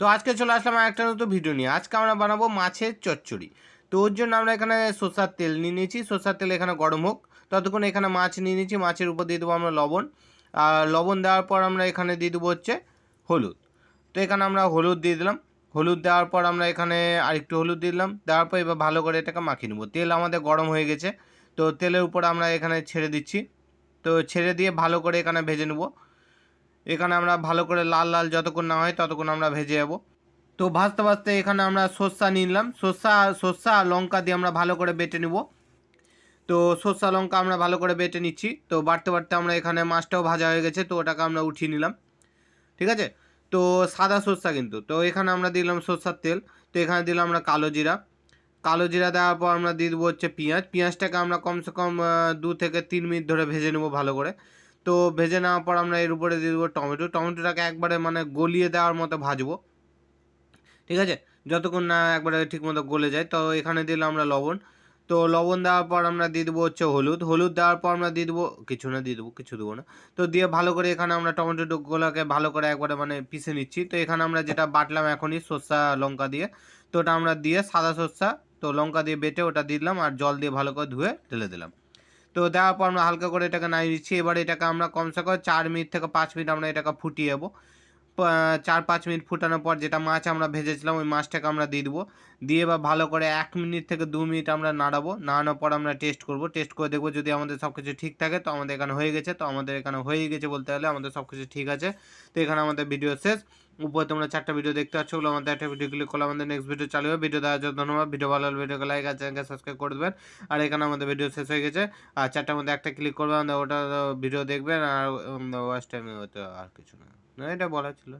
তো আজকে চলে আসলাম একটা নতুন ভিডিও নিয়ে। আজকে আমরা বানাবো মাছের চচ্চড়ি। তো ওর জন্য আমরা এখানে সর্ষার তেল নিয়ে নিয়েছি। সর্ষার তেল এখানে গরম হোক। ততক্ষণ এখানে মাছ নিয়ে নিয়েছি। মাছের উপর দিয়ে দেবো আমরা লবণ। আর লবণ দেওয়ার পর আমরা এখানে দিয়ে দেবো হচ্ছে হলুদ। তো এখানে আমরা হলুদ দিয়ে দিলাম। হলুদ দেওয়ার পর আমরা এখানে আরেকটু হলুদ দিয়ে দিলাম। দেওয়ার পর এবার ভালো করে এটাকে মাখিয়ে নেব। তেল আমাদের গরম হয়ে গেছে। তো তেলের উপর আমরা এখানে ছেড়ে দিচ্ছি। তো ছেড়ে দিয়ে ভালো করে এখানে ভেজে নেব। এখানে আমরা ভালো করে লাল লাল যতক্ষণ না হয় ততক্ষণ আমরা ভেজে যাব তো ভাজতে ভাজতে এখানে আমরা সর্ষা নিলাম। সর্ষা সর্ষা আর লঙ্কা দিয়ে আমরা ভালো করে বেটে নেব। তো সর্ষা, লঙ্কা আমরা ভালো করে বেটে নিচ্ছি। তো বাড়তে বাড়তে আমরা এখানে মাছটাও ভাজা হয়ে গেছে, তো ওটাকে আমরা উঠিয়ে নিলাম। ঠিক আছে? তো সাদা সর্ষা কিন্তু। তো এখানে আমরা দিলাম সর্ষার তেল। তো এখানে দিলাম আমরা কালো জিরা। কালো জিরা দেওয়ার পর আমরা দিয়ে দেবো হচ্ছে পেঁয়াজ। পেঁয়াজটাকে আমরা কমসে কম দু থেকে তিন মিনিট ধরে ভেজে নেব ভালো করে। তো ভেজে নেওয়ার পর আমরা এর উপরে দিয়ে দেবো টমেটো। টমেটোটাকে একবারে মানে গলিয়ে দেওয়ার মতো ভাজবো। ঠিক আছে? যতক্ষণ না একবারে ঠিক মতো গলে যায়। তো এখানে দিলাম আমরা লবণ। তো লবণ দেওয়ার পর আমরা দিয়ে দেবো হচ্ছে হলুদ। হলুদ দেওয়ার পর আমরা দিয়ে দেবো কিছু না, দিয়ে দেবো, কিছু দেবো না। তো দিয়ে ভালো করে এখানে আমরা টমেটোগুলোকে ভালো করে একবারে মানে পিষে নিচ্ছি। তো এখানে আমরা যেটা বাটলাম এখনই সর্ষা, লঙ্কা দিয়ে, তো ওটা আমরা দিয়ে সাদা সর্ষা, তো লঙ্কা দিয়ে বেটে ওটা দিলাম আর জল দিয়ে ভালো করে ধুয়ে ঢেলে দিলাম। তো দেওয়ার পর আমরা হালকা করে এটাকে নাড়িয়ে দিচ্ছি। এবার এটাকে আমরা কমসে কম চার মিনিট থেকে পাঁচ মিনিট আমরা এটাকে ফুটিয়ে যাব চার পাঁচ মিনিট ফুটানোর পর যেটা মাছ আমরা ভেজেছিলাম, ওই মাছটাকে আমরা দিয়ে দেবো। দিয়ে বা ভালো করে এক মিনিট থেকে দু মিনিট আমরা নাড়াবো। নাড়ানোর পর আমরা টেস্ট করব। টেস্ট করে দেখব যদি আমাদের সব কিছু ঠিক থাকে, তো আমাদের এখানে হয়ে গেছে। তো আমাদের এখানে হয়ে গেছে বলতে গেলে আমাদের সব কিছু ঠিক আছে। তো এখানে আমাদের ভিডিও শেষ। উপরে তোমরা চারটা ভিডিও দেখতে পাচ্ছ ওগুলো আমাদের একটা ভিডিও ক্লিক করলে আমাদের নেক্সট ভিডিও চালু হবে। ভিডিও দেওয়ার জন্য ধন্যবাদ। ভিডিও ভালো হলে ভিডিওকে লাইক আর চ্যানেলকে সাবস্ক্রাইব করে দেবেন। আর এখানে আমাদের ভিডিও শেষ হয়ে গেছে। আর চারটার মধ্যে একটা ক্লিক করবেন ওটা ভিডিও দেখবেন। আর ওয়াচ টাইমে হতে আর কিছু না। না, এটা বলা ছিল।